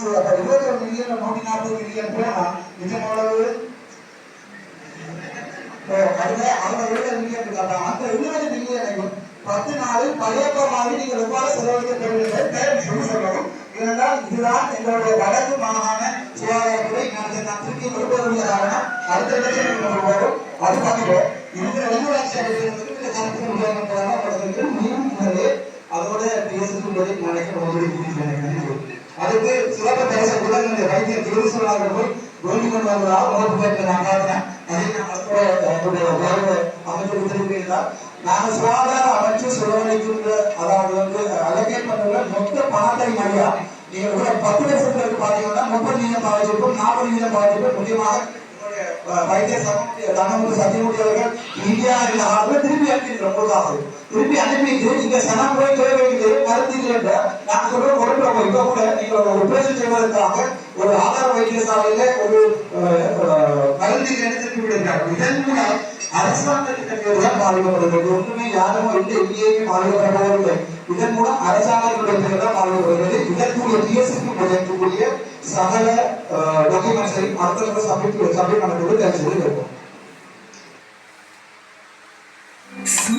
மாசு அப்ப இருபத்தி மில்லியன் நூத்தி நாற்பது மில்லியன் போனா நிஜம் அதுல மில்லியன் இருக்காங்க அந்த மில்லியனையும் பத்து நாளில் பழையப்பமாக நீங்கள் எவ்வாறு செலவழிக்க போகிறீர்கள் தயவு செய்து ஏனென்றால் இதுதான் எங்களுடைய வடக்கு மாகாண சுகாதாரத்துறை. நான் நான் திருப்பி காரணம் அடுத்த இடத்தில் கொண்டு அது இந்த ரெண்டு அமைப்புகளுக்கு கருத்து மீண்டும் பேசும்படி நினைக்க நினைக்கிறேன் அதுக்கு சிறப்பு பேச உலக வைத்திய தேர்வு போய் வேண்டிக் கொண்டு வந்ததாக உணர்வு பெற்று நான் அதை நான் அமைச்சர் தெரிவிக்கிறார் நாங்கள் சுகாதார அமைச்சு செலவழிக்கின்ற அதாவது வந்து அலோகேட் பண்ணுற மொத்த பணத்தை மையா நீங்கள் கூட பத்து லட்சத்துக்கு பார்த்தீங்கன்னா முப்பது வீதம் பாதிச்சிருக்கும் நாற்பது வீதம் பாதிச்சிருக்கும் முக்கியமாக வைத்திய சமூக சத்தியமூர்த்தி அவர்கள் இந்தியா ஆளுநர் திருப்பி அனுப்பிடுறோம் பொதுவாக திருப்பி அனுப்பிட்டு இங்க சனம் போய் நான் ஒரு இப்ப கூட நீங்க ஒரு செய்வதற்காக ஒரு ஆதார வைத்தியசாலையில ஒரு அஹ், திருப்பி விடுறாங்க இதன் மூலம் அரசாங்கத்தின் தான் பாதிக்கப்படுகிறது ஒன்றுமே யாரும் எந்த எங்கேயுமே இதன் மூலம் தான் இதற்குரிய സകല ഡോക്യുമെന്റ്സും അടുത്തുള്ള സബ്മിറ്റ് സബ്മിറ്റ് നടക്കുന്നത് തിരഞ്ഞെടുപ്പ്